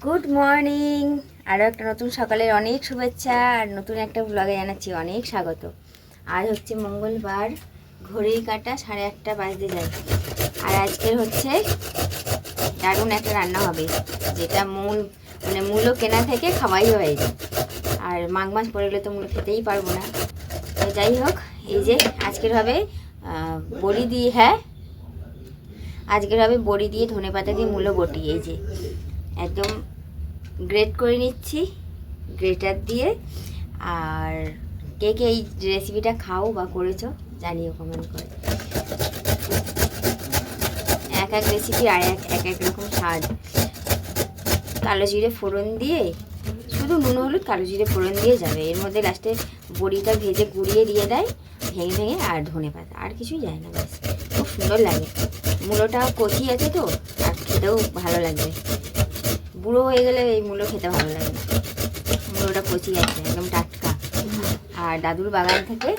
Good morning আরও একটা নতুন সকালের অনেক শুভেচ্ছা, আর নতুন একটা ব্লগে জানাচ্ছি অনেক স্বাগত। আর হচ্ছে মঙ্গলবার ঘড়ি কাটা সাড়ে আটটা বাজতে যায়। আর আজকের হচ্ছে দারুণ একটা রান্না হবে, যেটা মূল মানে মূলো কেনা থেকে খাওয়াই হয়ে যায়। আর মাঘ মাস পড়ে গেলে তো মূল খেতেই পারব না। তো যাই হোক, এই যে আজকের হবে বড়ি দিয়ে হ্যাঁ? আজকের হবে বড়ি দিয়ে ধনে পাতা দিয়ে মূলো বটি, এই যে। একদম গ্রেট করে নিচ্ছি গ্রেটার দিয়ে। আর কে কে এই রেসিপিটা খাও বা করেছ, জানিও কমেন্ট করে। এক এক রেসিপি আর এক এক এক রকম স্বাদ। কালো জিরে ফোড়ন দিয়ে, শুধু নুন হলুদ, কালো জিরে ফোড়ন দিয়ে যাবে। এর মধ্যে লাস্টে বড়িটা ভেজে গুঁড়িয়ে দিয়ে দেয়, ভেঙে ভেঙে, আর ধনে পাতা। আর কিছুই যায় না, ব্যাস। খুব সুন্দর লাগে। মূলোটা কচি আছে তো, আর খেতেও ভালো লাগবে। বুড়ো হয়ে গেলে এই মূলো খেতে ভালো লাগে। মূলোটা কচি আছে একদম টাটকা। আর দাদুর বাগান থেকে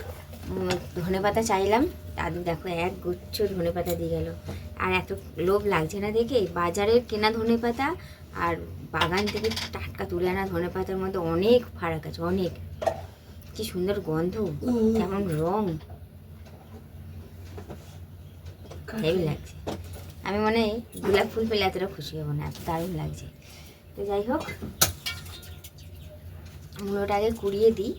ধনে পাতা চাইলাম। দাদু দেখো এক গুচ্ছ ধনে পাতা দিয়ে গেল। আর এত লোভ লাগছে না দেখে বাজারের কেনা ধনে পাতা আর বাগান থেকে টাটকা তুলে আনা ধনে পাতার মধ্যে অনেক ফারাক আছে অনেক। কি সুন্দর গন্ধ কেমন রং। হেভি লাগছে। আমি মনে হয় গোলাপ ফুল পেলে এতটা খুশি হব না এত দারুণ লাগছে। তো যাই হোক মূলোটা আগে কুড়িয়ে দিই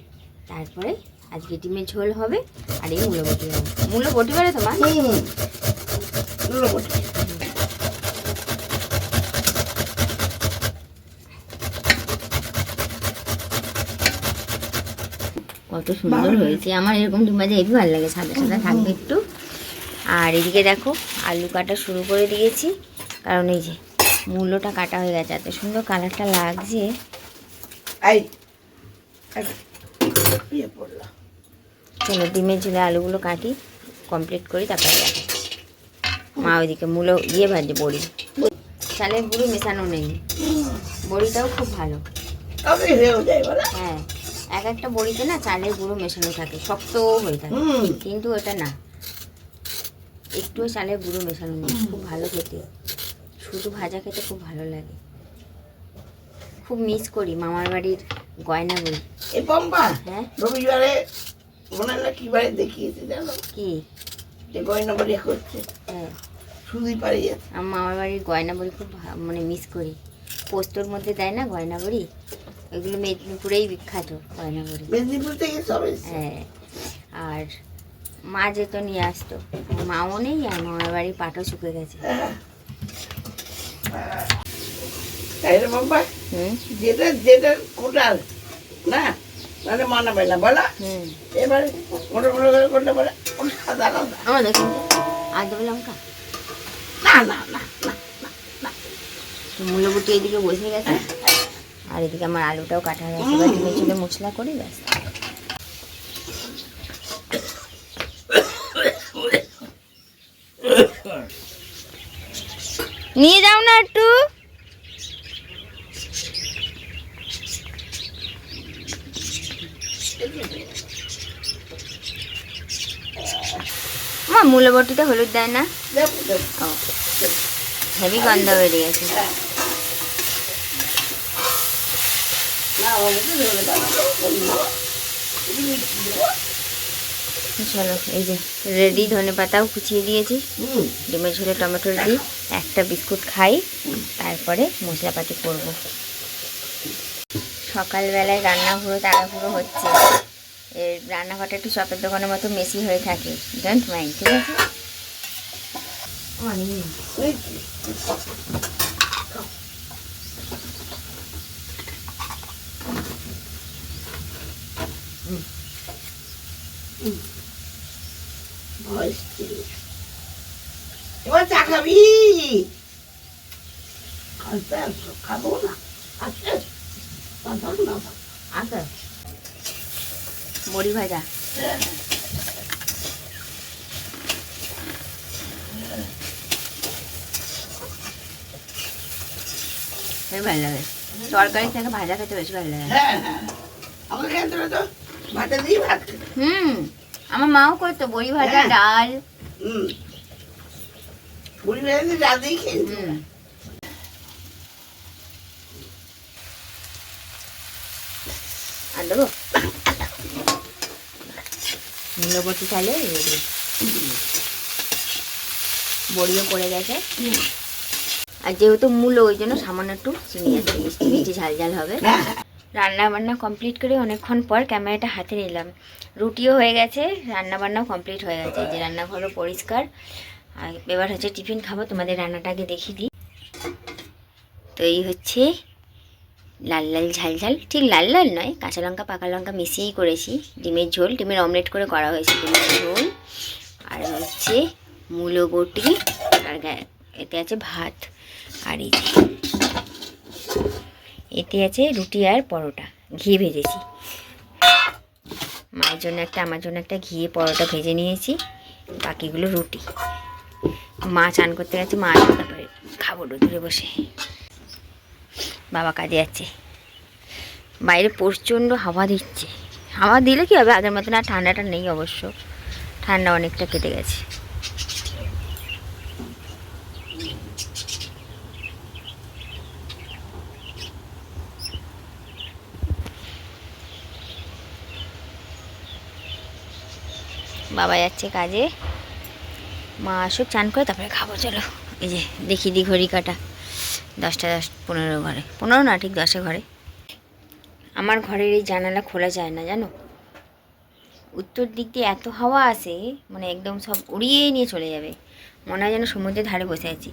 তারপরে আজকে ডিমের ঝোল হবে আর এই মূলো বটি হবে মূলো বটি পারে তোমার কত সুন্দর হয়েছে। আমার এরকম ডিম ভাজা হেবি ভালো লাগে সাদা সাদা থাকবে একটু। আর এদিকে দেখো আলু কাটা শুরু করে দিয়েছি। কারণ এই যে মূলোটা কাটা হয়ে গেছে এত সুন্দর কালারটা লাগছে। ইয়ে চলো ডিমের ঝুলে আলুগুলো কাটি কমপ্লিট করি তারপরে দেখাচ্ছি। মা ওইদিকে মূলো ইয়ে ভাজছে বড়ি। চালের গুঁড়ো মেশানো নেই। বড়িটাও খুব ভালো। হ্যাঁ এক একটা বড়িতে না চালের গুঁড়ো মেশানো থাকে শক্ত হয়ে থাকে। কিন্তু ওটা না একটুও চালের গুঁড়ো মেশানো নেই খুব ভালো খেতে। শুধু ভাজা খেতে খুব ভালো লাগে। খুব মিস করি মামার বাড়ির গয়না বই পম্পা হ্যাঁ? রবিবারে না কি বারে দেখিয়েছে জানো? কি? যে গয়না বাড়ি হ্যাঁ। শুধুই পালিয়ে আমার মামার বাড়ির গয়না বড়ি খুব মানে মিস করি। পোস্তর মধ্যে দেয় না গয়না বড়ি ওইগুলো মেদিনীপুরেই বিখ্যাত গয়না বড়ি মেদিনীপুর থেকে সব হ্যাঁ। আর মা যেত নিয়ে আসতো। মাও নেই আর মামার বাড়ির পাটও শুকে গেছে। হ্যাঁ। তাই রে পম্পা যেটা যেটা কোটার না? মানাবে না বলা। এবারে মোটো মোটো করে করলে বলে সাদা আলাদা আমার আর দেবে লঙ্কা। না না এদিকে বসে গেছে। আর এদিকে আমার আলুটাও কাটা হয়ে গেছে। মশলা করি ব্যাস। নিয়ে যাও না একটু। আমার মূলবটিতে হলুদ দেয় না? হেভি গন্ধ বেরিয়ে গেছে না আমাকে ধরে পাবো বলব চলো এই যে রেডি ধনে পাতাও কুচিয়ে দিয়েছি। হুম। ডিমের ঝোলে টমেটো দিই একটা বিস্কুট খাই তারপরে মশলাপাতি করব। সকালবেলায় রান্নাঘুরো তাড়াহুড়ো হচ্ছে। এর রান্নাঘরটা একটু চপের দোকানের মতো মেসি হয়ে থাকে। ডোন্ট মাইন্ড ঠিক আছে? ভয়েস এবার চা খাবি? আস্তে আস্তে খাব না। আস্তে কথা না আচ্ছা। বড়ি ভাজা। ভালো লাগে। তরকারি থেকে ভাজা খেতে বেশি ভালো লাগে। হ্যাঁ হ্যাঁ। আমাকে খেতে তো। ভাতে দিয়ে ভাত? হুম। আমার মাও করতো বড়ি ভাজা হ্যাঁ। ডাল। বড়ি ভাজা ডাল দিয়ে খেয়ে বড়িও পড়ে গেছে। আর যেহেতু মূল ওই জন্য সামান্য একটু চিনি আছে। মিষ্টি মিষ্টি ঝাল ঝাল হবে। হ্যাঁ। রান্না বান্না কমপ্লিট করে অনেকক্ষণ পর ক্যামেরাটা হাতে নিলাম। রুটিও হয়ে গেছে রান্না বান্নাও কমপ্লিট হয়ে গেছে। যে রান্নাঘরও পরিষ্কার। আর এবার হচ্ছে টিফিন খাব, তোমাদের রান্নাটাকে দেখিয়ে দিই। তো এই হচ্ছে লাল লাল ঝাল ঝাল। ঠিক লাল লাল নয়, কাঁচা লঙ্কা, পাকা লঙ্কা মিশিয়েই করেছি। ডিমের ঝোল, ডিমের অমলেট করে করা হয়েছে ডিমের ঝোল। আর হচ্ছে মূলো বটি, আর এতে আছে ভাত। আর এই এতে আছে রুটি আর পরোটা। ঘি ভেজেছি। মায়ের জন্য একটা, আমার জন্য একটা ঘিয়ে পরোটা ভেজে নিয়েছি। বাকিগুলো রুটি। মা চান করতে গেছে, মা তারপরে খাব রোদুরে বসে। বাবা কাজে যাচ্ছে। বাইরে প্রচণ্ড হাওয়া দিচ্ছে। হাওয়া দিলে কি হবে? আগের মতন আর ঠান্ডাটা নেই অবশ্য। ঠান্ডা অনেকটা কেটে গেছে। বাবা যাচ্ছে কাজে। মা আসুক, চান করে তারপরে খাব, চলো। এই যে, দেখি দি ঘড়ি কাটা। দশটা দশ, পনেরো ঘরে। পনেরো না, ঠিক দশে ঘরে। আমার ঘরের এই জানালা খোলা যায় না, জানো? উত্তর দিক দিয়ে এত হাওয়া আসে মানে একদম সব উড়িয়ে নিয়ে চলে যাবে। মনে হয় যেন সমুদ্রের ধারে বসে আছি।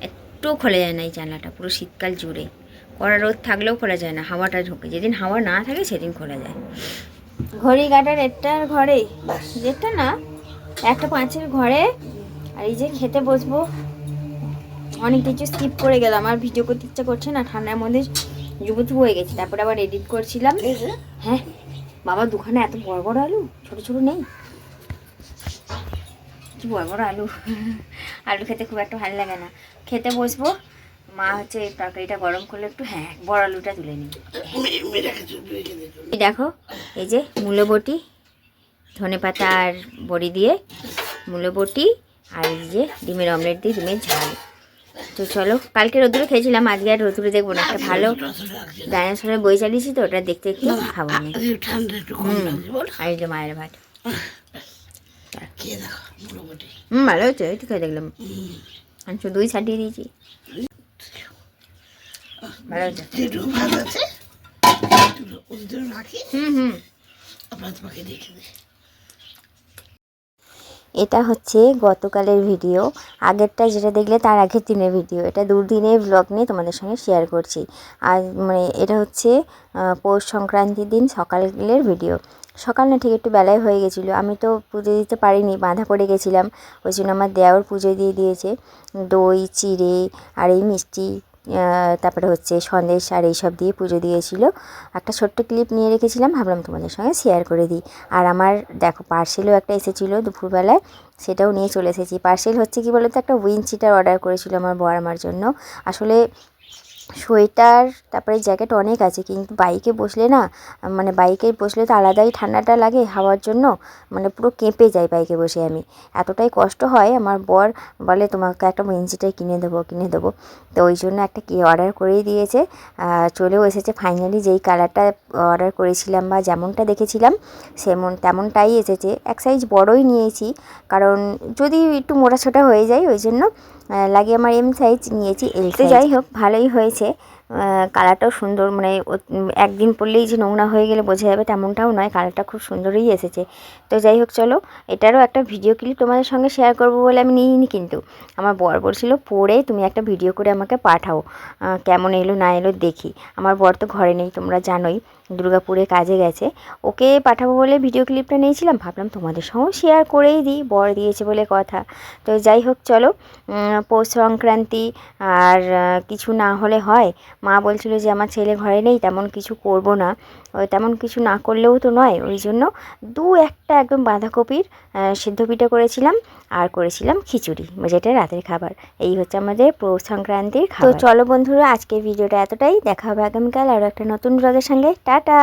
একটু খোলা যায় না এই জানলাটা, পুরো শীতকাল জুড়ে। কড়া রোদ থাকলেও খোলা যায় না, হাওয়াটা ঢোকে। যেদিন হাওয়া না থাকে, সেদিন খোলা যায়। ঘড়ি কাটার একটার ঘরে যেটা না একটা পাঁচের ঘরে আর এই যে খেতে বসবো। অনেক কিছু স্কিপ করে গেলাম আর ভিডিও করতে ইচ্ছা করছে না ঠান্ডার মধ্যে যুবতু হয়ে গেছি তারপরে আবার এডিট করছিলাম। হ্যাঁ বাবা দুখানে এত বড় বড় আলু ছোট ছোট নেই। কি বড় বড় আলু আলু খেতে খুব একটা ভালো লাগে না। খেতে বসবো মা হচ্ছে তরকারিটা গরম করলে একটু হ্যাঁ বড় আলুটা তুলে নিই। দেখো এই যে মূলো বটি ধনে পাতা আর বড়ি দিয়ে মূলো বটি আর এই যে ডিমের অমলেট দিয়ে ডিমের ঝাল। তো চলো কালকে রোদুরে খেয়েছিলাম আজকে আর রোদুরে দেখব না। একটা ভালো ডাইনোসরের বই চালিয়েছি তো ওটা দেখতে একটু খাব বল। আর এই যে মায়ের ভাত। হুম ভালো হচ্ছে একটু খেয়ে দেখলাম। আমি শুধুই ছাটিয়ে দিয়েছি। ভালো হচ্ছে যেটুকু ভাত আছে। ওদের রাখি। হুম হুম। আপনার তোমাকে দেখে এটা হচ্ছে গতকালের ভিডিও। আগেরটা যেটা দেখলে তার আগের দিনের ভিডিও। এটা দুদিনের ব্লগ নিয়ে তোমাদের সঙ্গে শেয়ার করছি। আর মানে এটা হচ্ছে পৌষ সংক্রান্তির দিন সকালের ভিডিও। সকাল না ঠিক একটু বেলায় হয়ে গেছিল। আমি তো পুজো দিতে পারিনি বাঁধা পড়ে গেছিলাম। ওই জন্য আমার দেওর পুজো দিয়ে দিয়েছে। দই চিড়ে আর এই মিষ্টি তারপরে হচ্ছে সন্দেশ আর এইসব দিয়ে পুজো দিয়েছিল। একটা ছোট্ট ক্লিপ নিয়ে রেখেছিলাম, ভাবলাম তোমাদের সঙ্গে শেয়ার করে দিই। আর আমার, দেখো পার্সেলও একটা এসেছিল দুপুরবেলায়, সেটাও নিয়ে চলে এসেছি। পার্সেল হচ্ছে কি বলতো, একটা উইন চিটার অর্ডার করেছিল আমার বর আমার জন্য। আসলে সোয়েটার, তারপরে জ্যাকেট অনেক আছে, কিন্তু বাইকে বসলে না মানে বাইকে বসলে তো আলাদাই ঠান্ডাটা লাগে হাওয়ার জন্য মানে পুরো কেঁপে যাই বাইকে বসে আমি। এতটাই কষ্ট হয়, আমার বর বলে, তোমাকে একটা উইঞ্চিটাই কিনে দেবো কিনে দেবো। তো ওই জন্য একটা কি অর্ডার করেই দিয়েছে। চলেও এসেছে ফাইনালি, যেই কালারটা অর্ডার করেছিলাম বা যেমনটা দেখেছিলাম, সেমন, তেমনটাই এসেছে। এক সাইজ বড়ই নিয়েছি, কারণ যদি একটু মোটাছোটা হয়ে যায়, ওই জন্য লাগে আমার এম সাইজ নিয়েছি এলতে যাই হোক, ভালোই হয়েছে। okay কালারটাও সুন্দর মানে একদিন পরলেই যে নোংরা হয়ে গেলে বোঝা যাবে তেমনটাও নয় কালারটা খুব সুন্দরই এসেছে। তো যাই হোক, চলো, এটারও একটা ভিডিও ক্লিপ তোমাদের সঙ্গে শেয়ার করব বলে আমি নিইনি কিন্তু। আমার বর বলছিল পরে তুমি একটা ভিডিও করে আমাকে পাঠাও কেমন এলো না এলো দেখি। আমার বর তো ঘরে নেই, তোমরা জানোই, দুর্গাপুরে কাজে গেছে। ওকে পাঠাবো বলে ভিডিও ক্লিপটা নিয়েছিলাম, ভাবলাম তোমাদের সঙ্গেও শেয়ার করেই দিই, বর দিয়েছে বলে কথা। তো যাই হোক, চলো পৌষ সংক্রান্তি আর কিছু না হলে হয় মা বলছিল যে আমার ছেলে ঘরে নেই তেমন কিছু করব না। ওই তেমন কিছু না করলেও তো নয়। ওই জন্য দু একটা একদম বাঁধাকপির সিদ্ধ পিঠে করেছিলাম আর করেছিলাম খিচুড়ি যেটা রাতের খাবার। এই হচ্ছে আমাদের পৌষ সংক্রান্তির খাবার। তো চলো বন্ধুরা আজকের ভিডিওটা এতটাই। দেখা হবে আগামীকাল আরও একটা নতুন ব্লগের সঙ্গে। টাটা!